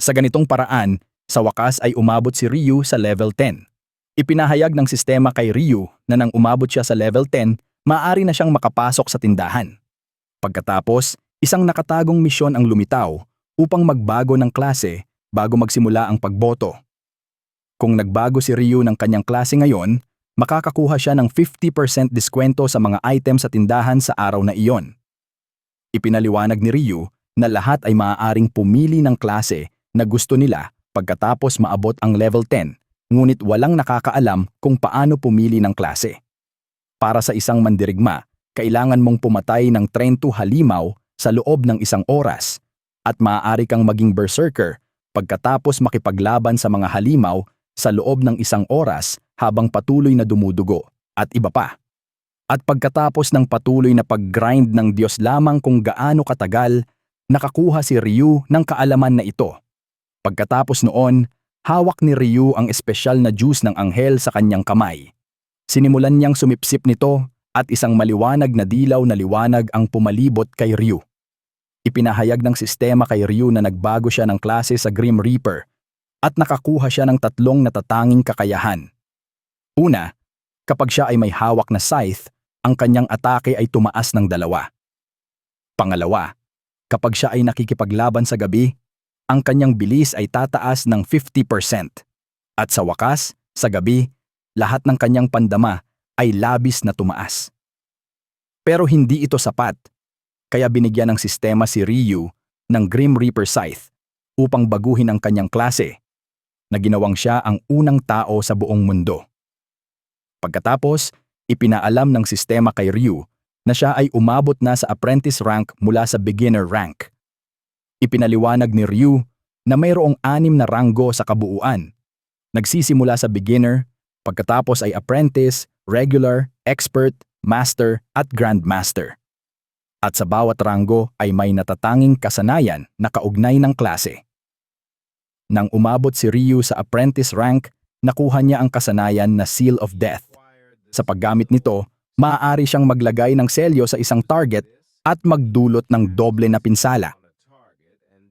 Sa ganitong paraan, sa wakas ay umabot si Ryu sa level 10. Ipinahayag ng sistema kay Ryu na nang umabot siya sa level 10, maaari na siyang makapasok sa tindahan. Pagkatapos, isang nakatagong misyon ang lumitaw upang magbago ng klase bago magsimula ang pagboto. Kung nagbago si Ryu ng kanyang klase ngayon, makakakuha siya ng 50% diskwento sa mga item sa tindahan sa araw na iyon. Ipinaliwanag ni Ryu na lahat ay maaaring pumili ng klase na gusto nila pagkatapos maabot ang level 10, ngunit walang nakakaalam kung paano pumili ng klase. Para sa isang mandirigma, kailangan mong pumatay ng 30 halimaw sa loob ng isang oras at maaari kang maging berserker pagkatapos makipaglaban sa mga halimaw sa loob ng isang oras habang patuloy na dumudugo at iba pa. At pagkatapos ng patuloy na pag-grind ng Diyos lamang kung gaano katagal, nakakuha si Ryu ng kaalaman na ito. Pagkatapos noon, hawak ni Ryu ang espesyal na juice ng anghel sa kanyang kamay. Sinimulan niyang sumipsip nito at isang maliwanag na dilaw na liwanag ang pumalibot kay Ryu. Ipinahayag ng sistema kay Ryu na nagbago siya ng klase sa Grim Reaper at nakakuha siya ng tatlong natatanging kakayahan. Una, kapag siya ay may hawak na scythe, ang kanyang atake ay tumaas ng dalawa. Pangalawa, kapag siya ay nakikipaglaban sa gabi, ang kanyang bilis ay tataas ng 50%. At sa wakas, sa gabi, lahat ng kanyang pandama ay labis na tumaas. Pero hindi ito sapat, kaya binigyan ng sistema si Ryu ng Grim Reaper Scythe upang baguhin ang kanyang klase na ginawang siya ang unang tao sa buong mundo. Pagkatapos, ipinaalam ng sistema kay Ryu na siya ay umabot na sa apprentice rank mula sa beginner rank. Ipinaliwanag ni Ryu na mayroong anim na ranggo sa kabuuan. Nagsisimula sa beginner, pagkatapos ay apprentice, regular, expert, master at grandmaster. At sa bawat ranggo ay may natatanging kasanayan na kaugnay ng klase. Nang umabot si Ryu sa apprentice rank, nakuha niya ang kasanayan na Seal of Death. Sa paggamit nito, maaari siyang maglagay ng selyo sa isang target at magdulot ng doble na pinsala.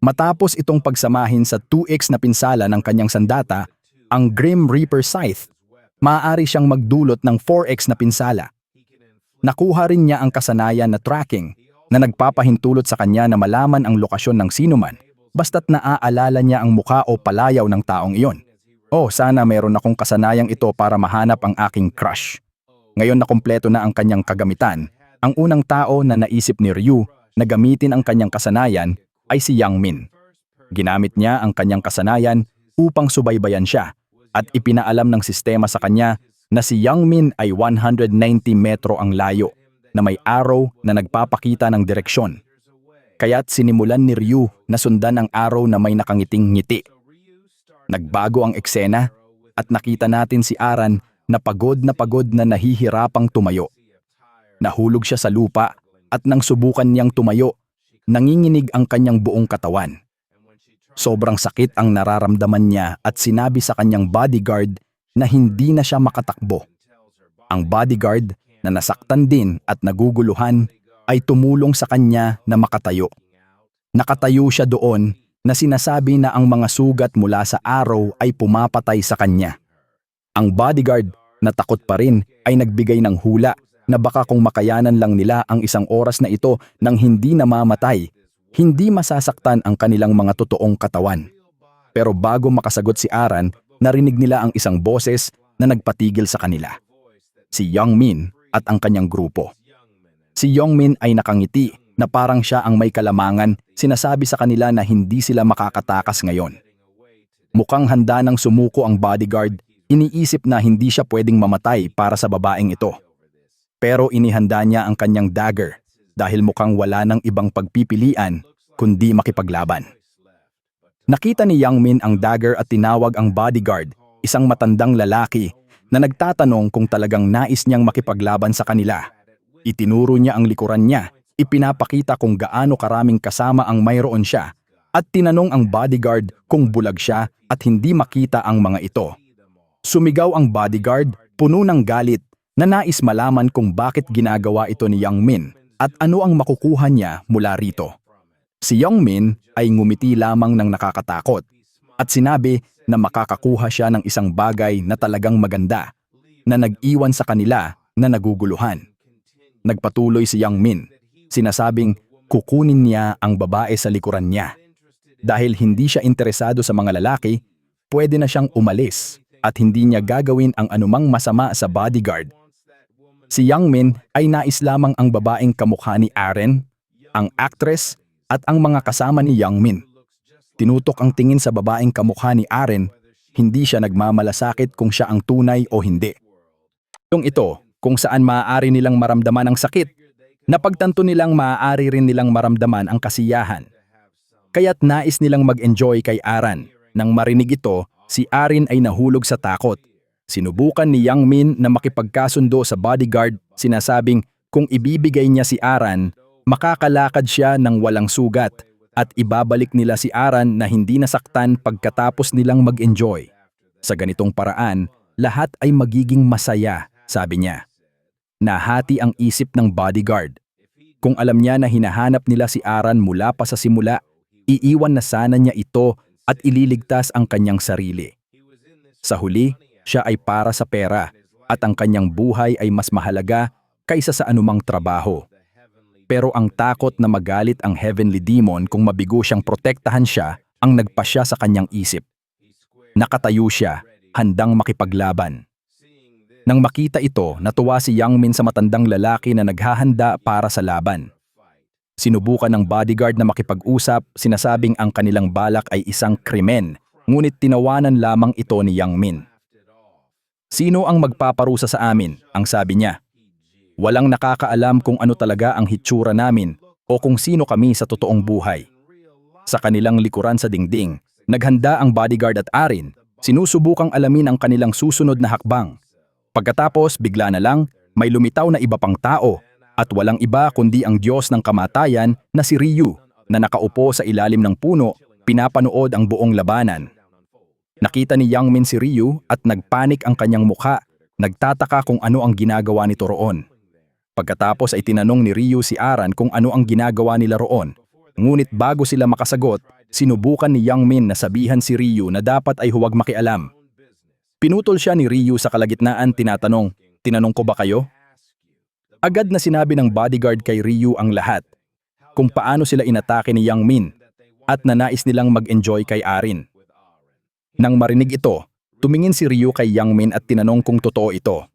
Matapos itong pagsamahin sa 2x na pinsala ng kanyang sandata, ang Grim Reaper Scythe, maaari siyang magdulot ng 4x na pinsala. Nakuha rin niya ang kasanayan na tracking na nagpapahintulot sa kanya na malaman ang lokasyon ng sinuman basta't naaalala niya ang muka o palayaw ng taong iyon. Oh, sana meron akong kasanayang ito para mahanap ang aking crush. Ngayon na kumpleto na ang kanyang kagamitan, ang unang tao na naisip ni Ryu na gamitin ang kanyang kasanayan ay si Yang Min. Ginamit niya ang kanyang kasanayan upang subaybayan siya at ipinaalam ng sistema sa kanya na si Yang Min ay 190 metro ang layo na may arrow na nagpapakita ng direksyon. Kaya't sinimulan ni Ryu na sundan ang arrow na may nakangiting ngiti. Nagbago ang eksena at nakita natin si Aran na pagod na pagod na nahihirapang tumayo. Nahulog siya sa lupa at nang subukan niyang tumayo, nanginginig ang kanyang buong katawan. Sobrang sakit ang nararamdaman niya at sinabi sa kanyang bodyguard na hindi na siya makatakbo. Ang bodyguard na nasaktan din at naguguluhan ay tumulong sa kanya na makatayo. Nakatayo siya doon na sinasabi na ang mga sugat mula sa araw ay pumapatay sa kanya. Ang bodyguard na takot pa rin ay nagbigay ng hula na baka kung makayanan lang nila ang isang oras na ito nang hindi namamatay, hindi masasaktan ang kanilang mga totoong katawan. Pero bago makasagot si Aran, narinig nila ang isang boses na nagpatigil sa kanila. Si Young Min at ang kanyang grupo. Si Yongmin ay nakangiti na parang siya ang may kalamangan, sinasabi sa kanila na hindi sila makakatakas ngayon. Mukhang handa ng sumuko ang bodyguard, iniisip na hindi siya pwedeng mamatay para sa babaeng ito. Pero inihanda niya ang kanyang dagger dahil mukhang wala ng ibang pagpipilian kundi makipaglaban. Nakita ni Yang Min ang dagger at tinawag ang bodyguard, isang matandang lalaki na nagtatanong kung talagang nais niyang makipaglaban sa kanila. Itinuro niya ang likuran niya, ipinapakita kung gaano karaming kasama ang mayroon siya, at tinanong ang bodyguard kung bulag siya at hindi makita ang mga ito. Sumigaw ang bodyguard, puno ng galit, na nais malaman kung bakit ginagawa ito ni Yang Min at ano ang makukuha niya mula rito. Si Young Min ay ngumiti lamang ng nakakatakot at sinabi na makakakuha siya ng isang bagay na talagang maganda na nag-iwan sa kanila na naguguluhan. Nagpatuloy si Yang Min, sinasabing kukunin niya ang babae sa likuran niya. Dahil hindi siya interesado sa mga lalaki, pwede na siyang umalis at hindi niya gagawin ang anumang masama sa bodyguard. Si Yang Min ay nais lamang ang babaeng kamukha ni Aren, ang actress at ang mga kasama ni Yang Min. Tinutok ang tingin sa babaeng kamukha ni Aren, hindi siya nagmamalasakit kung siya ang tunay o hindi. Yung ito, kung saan maaari nilang maramdaman ang sakit, napagtanto nilang maaari rin nilang maramdaman ang kasiyahan. Kaya't nais nilang mag-enjoy kay Aran. Nang marinig ito, si Arin ay nahulog sa takot. Sinubukan ni Yang Min na makipagkasundo sa bodyguard, sinasabing kung ibibigay niya si Aran, makakalakad siya ng walang sugat at ibabalik nila si Aran na hindi nasaktan pagkatapos nilang mag-enjoy. Sa ganitong paraan, lahat ay magiging masaya, sabi niya. Nahati ang isip ng bodyguard. Kung alam niya na hinahanap nila si Aran mula pa sa simula, iiwan na sana niya ito at ililigtas ang kanyang sarili. Sa huli, siya ay para sa pera at ang kanyang buhay ay mas mahalaga kaysa sa anumang trabaho. Pero ang takot na magalit ang Heavenly Demon kung mabigo siyang protektahan siya ang nagpasya sa kanyang isip. Nakatayo siya, handang makipaglaban. Nang makita ito, natuwa si Yang Min sa matandang lalaki na naghahanda para sa laban. Sinubukan ng bodyguard na makipag-usap, sinasabing ang kanilang balak ay isang krimen, ngunit tinawanan lamang ito ni Yang Min. Sino ang magpaparusa sa amin? Ang sabi niya. Walang nakakaalam kung ano talaga ang hitsura namin o kung sino kami sa totoong buhay. Sa kanilang likuran sa dingding, naghanda ang bodyguard at Arin, sinusubukang alamin ang kanilang susunod na hakbang. Pagkatapos bigla na lang, may lumitaw na iba pang tao at walang iba kundi ang Diyos ng kamatayan na si Ryu na nakaupo sa ilalim ng puno, pinapanood ang buong labanan. Nakita ni Yang Min si Ryu at nagpanik ang kanyang mukha, nagtataka kung ano ang ginagawa nito roon. Pagkatapos ay tinanong ni Ryu si Aran kung ano ang ginagawa nila roon. Ngunit bago sila makasagot, sinubukan ni Yang Min na sabihan si Ryu na dapat ay huwag makialam. Pinutol siya ni Ryu sa kalagitnaan tinatanong, tinanong ko ba kayo? Agad na sinabi ng bodyguard kay Ryu ang lahat, kung paano sila inatake ni Yang Min at nanais nilang mag-enjoy kay Arin. Nang marinig ito, tumingin si Ryu kay Yang Min at tinanong kung totoo ito.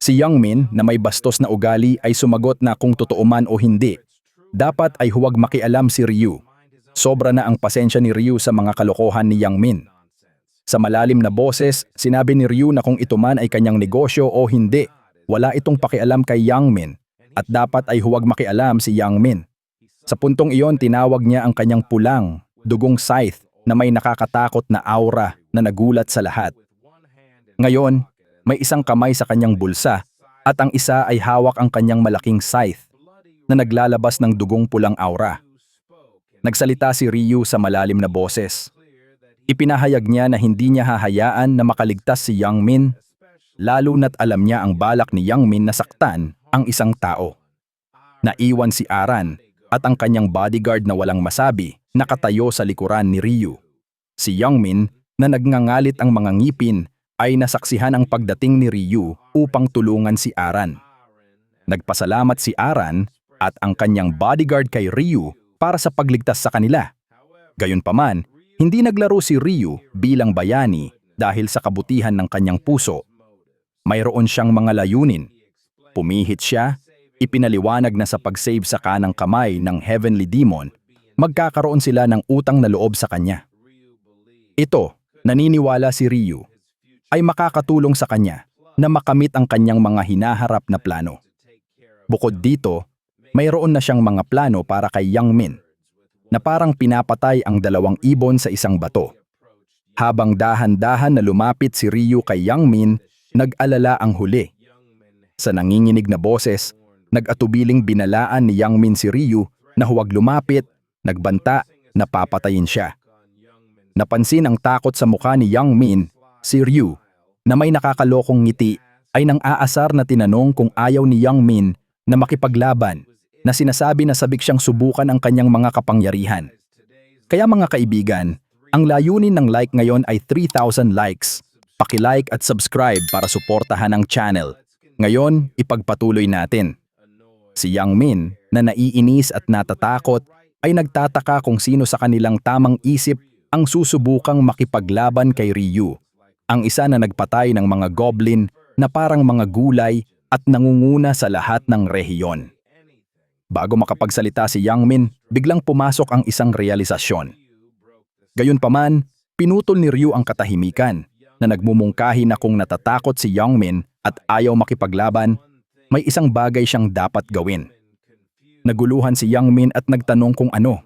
Si Yang Min na may bastos na ugali ay sumagot na kung totoo man o hindi. Dapat ay huwag makialam si Ryu. Sobra na ang pasensya ni Ryu sa mga kalokohan ni Yang Min. Sa malalim na boses, sinabi ni Ryu na kung ito man ay kanyang negosyo o hindi, wala itong pakialam kay Yang Min at dapat ay huwag makialam si Yang Min. Sa puntong iyon, tinawag niya ang kanyang pulang, dugong scythe na may nakakatakot na aura na nagulat sa lahat. Ngayon, may isang kamay sa kanyang bulsa at ang isa ay hawak ang kanyang malaking scythe na naglalabas ng dugong pulang aura. Nagsalita si Ryu sa malalim na boses. Ipinahayag niya na hindi niya hahayaan na makaligtas si Yang Min, lalo na't alam niya ang balak ni Yang Min na saktan ang isang tao. Naiwan si Aran at ang kanyang bodyguard na walang masabi nakatayo sa likuran ni Ryu. Si Yang Min na nagngangalit ang mga ngipin ay nasaksihan ang pagdating ni Ryu upang tulungan si Aran. Nagpasalamat si Aran at ang kanyang bodyguard kay Ryu para sa pagligtas sa kanila. Gayunpaman, hindi naglaro si Ryu bilang bayani dahil sa kabutihan ng kanyang puso. Mayroon siyang mga layunin. Pumihit siya, ipinaliwanag na sa pag-save sa kanang kamay ng Heavenly Demon, magkakaroon sila ng utang na loob sa kanya. Ito, naniniwala si Ryu, ay makakatulong sa kanya na makamit ang kanyang mga hinaharap na plano. Bukod dito, mayroon na siyang mga plano para kay Yang Min na parang pinapatay ang dalawang ibon sa isang bato. Habang dahan-dahan na lumapit si Ryu kay Yang Min, nag-alala ang huli. Sa nanginginig na boses, nag-atubiling binalaan ni Yang Min si Ryu na huwag lumapit, nagbanta, na papatayin siya. Napansin ang takot sa mukha ni Yang Min si Ryu, na may nakakalokong ngiti, ay nang aasar na tinanong kung ayaw ni Yang Min na makipaglaban, na sinasabi na sabik siyang subukan ang kanyang mga kapangyarihan. Kaya mga kaibigan, Ang layunin ng like ngayon ay 3,000 likes. Paki-like at subscribe para suportahan ang channel. Ngayon, ipagpatuloy natin. Si Yang Min, na naiinis at natatakot, ay nagtataka kung sino sa kanilang tamang isip ang susubukang makipaglaban kay Ryu. Ang isa na nagpatay ng mga goblin na parang mga gulay at nangunguna sa lahat ng rehiyon. Bago makapagsalita si Yang Min, biglang pumasok ang isang realisasyon. Gayunpaman, pinutol ni Ryu ang katahimikan na nagmumungkahi na kung natatakot si Yang Min at ayaw makipaglaban, may isang bagay siyang dapat gawin. Naguluhan si Yang Min at nagtanong kung ano.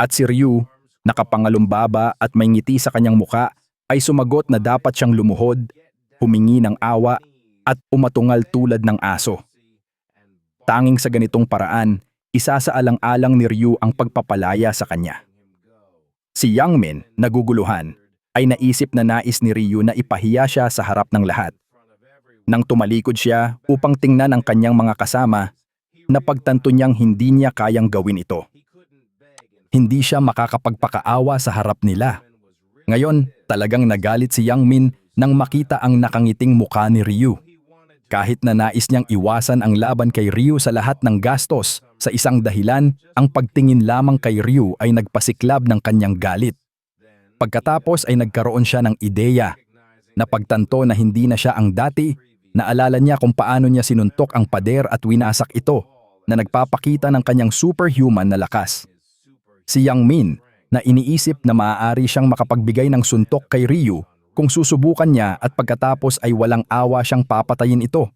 At si Ryu, nakapangalumbaba at may ngiti sa kanyang muka, ay sumagot na dapat siyang lumuhod, humingi ng awa at umatungal tulad ng aso. Tanging sa ganitong paraan, isa sa alang-alang ni Ryu ang pagpapalaya sa kanya. Si Yang Min, naguguluhan, ay naisip na nais ni Ryu na ipahiya siya sa harap ng lahat. Nang tumalikod siya upang tingnan ang kanyang mga kasama, napagtanto niyang hindi niya kayang gawin ito. Hindi siya makakapagpakaawa sa harap nila. Ngayon, talagang nagalit si Yang Min nang makita ang nakangiting mukha ni Ryu. Kahit na nais niyang iwasan ang laban kay Ryu sa lahat ng gastos, sa isang dahilan, ang pagtingin lamang kay Ryu ay nagpasiklab ng kanyang galit. Pagkatapos ay nagkaroon siya ng ideya. Napagtanto na hindi na siya ang dati, naalala niya kung paano niya sinuntok ang pader at winasak ito, na nagpapakita ng kanyang superhuman na lakas. Si Yang Min, na iniisip na maaari siyang makapagbigay ng suntok kay Ryu kung susubukan niya at pagkatapos ay walang awa siyang papatayin ito.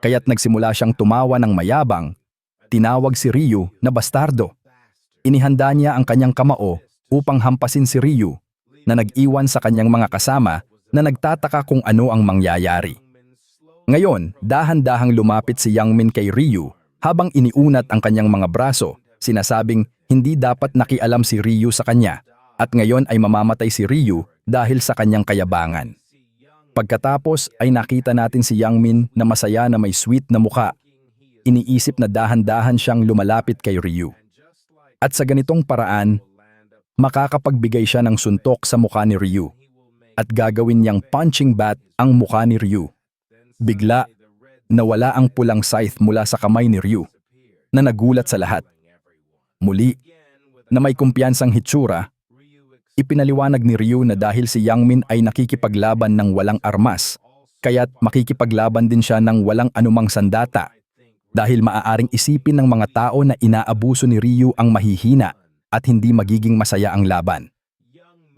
Kaya't nagsimula siyang tumawa ng mayabang, tinawag si Ryu na bastardo. Inihanda niya ang kanyang kamao upang hampasin si Ryu na nag-iwan sa kanyang mga kasama na nagtataka kung ano ang mangyayari. Ngayon, dahan-dahang lumapit si Yang Min kay Ryu habang iniunat ang kanyang mga braso, sinasabing hindi dapat nakialam si Ryu sa kanya at ngayon ay mamamatay si Ryu dahil sa kanyang kayabangan. Pagkatapos ay nakita natin si Yang Min na masaya na may sweet na muka. Iniisip na dahan-dahan siyang lumalapit kay Ryu. At sa ganitong paraan, makakapagbigay siya ng suntok sa mukha ni Ryu at gagawin niyang punching bat ang mukha ni Ryu. Bigla, nawala ang pulang scythe mula sa kamay ni Ryu na nagulat sa lahat. Muli, na may kumpiyansang hitsura, ipinaliwanag ni Ryu na dahil si Yang Min ay nakikipaglaban ng walang armas, kaya't makikipaglaban din siya ng walang anumang sandata. Dahil maaaring isipin ng mga tao na inaabuso ni Ryu ang mahihina at hindi magiging masaya ang laban.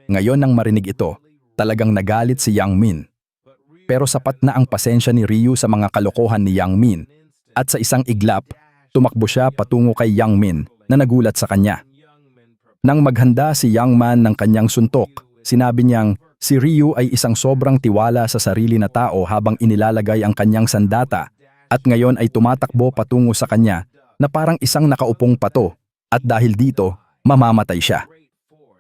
Ngayon nang marinig ito, talagang nagalit si Yang Min. Pero sapat na ang pasensya ni Ryu sa mga kalokohan ni Yang Min at sa isang iglap, tumakbo siya patungo kay Yang Min na nagulat sa kanya. Nang maghanda si Yang Man ng kanyang suntok, sinabi niyang si Ryu ay isang sobrang tiwala sa sarili na tao habang inilalagay ang kanyang sandata at ngayon ay tumatakbo patungo sa kanya na parang isang nakaupong pato at dahil dito, mamamatay siya.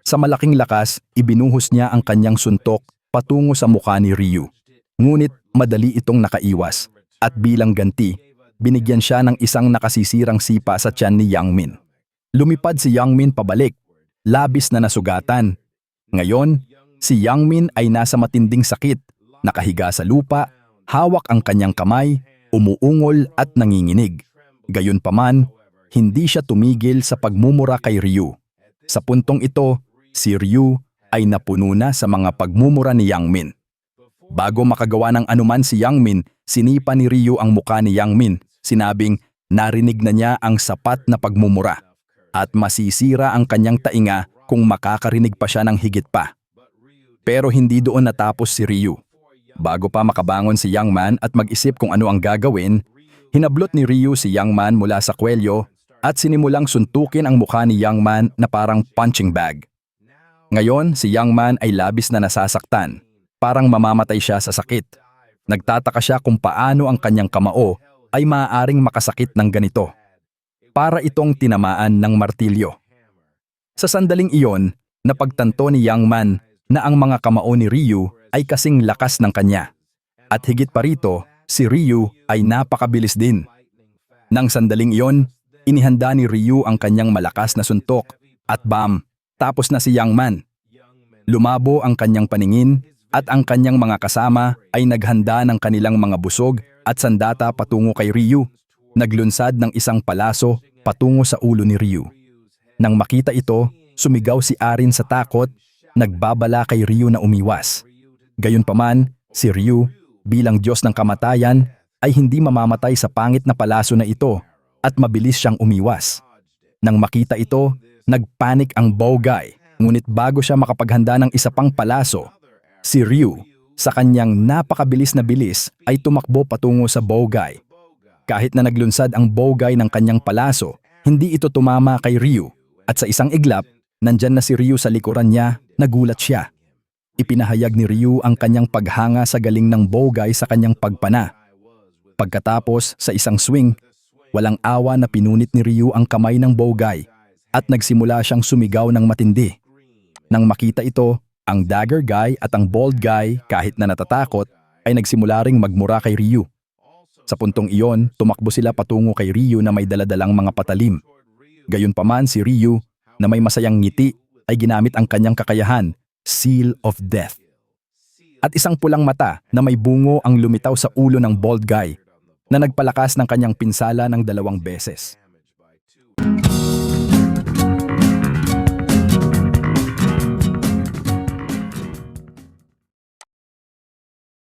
Sa malaking lakas, ibinuhos niya ang kanyang suntok patungo sa mukha ni Ryu. Ngunit madali itong nakaiwas at bilang ganti, binigyan siya ng isang nakasisirang sipa sa tiyan ni Yang Min. Lumipad si Yang Min pabalik, labis na nasugatan. Ngayon, si Yang Min ay nasa matinding sakit, nakahiga sa lupa, hawak ang kanyang kamay, umuungol at nanginginig. Gayunpaman, hindi siya tumigil sa pagmumura kay Ryu. Sa puntong ito, si Ryu ay napuno na sa mga pagmumura ni Yang Min. Bago makagawa ng anuman si Yang Min, sinipa ni Ryu ang muka ni Yang Min, sinabing narinig na niya ang sapat na pagmumura at masisira ang kanyang tainga kung makakarinig pa siya ng higit pa. Pero hindi doon natapos si Ryu. Bago pa makabangon si Young Man at mag-isip kung ano ang gagawin, hinablot ni Ryu si Young Man mula sa kwelyo at sinimulang suntukin ang mukha ni Young Man na parang punching bag. Ngayon, si Young Man ay labis na nasasaktan. Parang mamamatay siya sa sakit. Nagtataka siya kung paano ang kanyang kamao ay maaaring makasakit ng ganito. Para itong tinamaan ng martilyo. Sa sandaling iyon, napagtanto ni Young Man na ang mga kamao ni Ryu ay kasing lakas ng kanya. At higit pa rito, si Ryu ay napakabilis din. Nang sandaling iyon, inihanda ni Ryu ang kanyang malakas na suntok at bam, tapos na si Young Man. Lumabo ang kanyang paningin at ang kanyang mga kasama ay naghanda ng kanilang mga busog at sandata patungo kay Ryu. Naglunsad ng isang palaso patungo sa ulo ni Ryu. Nang makita ito, sumigaw si Arin sa takot, nagbabala kay Ryu na umiwas. Gayunpaman, si Ryu, bilang Diyos ng kamatayan, ay hindi mamamatay sa pangit na palaso na ito at mabilis siyang umiwas. Nang makita ito, nagpanik ang Bogay, ngunit bago siya makapaghanda ng isa pang palaso, si Ryu, sa kanyang napakabilis na bilis, ay tumakbo patungo sa Bogay. Kahit na naglunsad ang Bogay ng kanyang palaso, hindi ito tumama kay Ryu at sa isang iglap, nandyan na si Ryu sa likuran niya, nagulat siya. Ipinahayag ni Ryu ang kanyang paghanga sa galing ng Bogay sa kanyang pagpana. Pagkatapos, sa isang swing, walang awa na pinunit ni Ryu ang kamay ng Bogay at nagsimula siyang sumigaw ng matindi. Nang makita ito, ang Dagger Guy at ang Bald Guy kahit na natatakot ay nagsimula ring magmura kay Ryu. Sa puntong iyon, tumakbo sila patungo kay Ryu na may daladalang mga patalim. Gayunpaman si Ryu na may masayang ngiti ay ginamit ang kanyang kakayahan, Seal of Death. At isang pulang mata na may bungo ang lumitaw sa ulo ng bald guy na nagpalakas ng kanyang pinsala ng dalawang beses.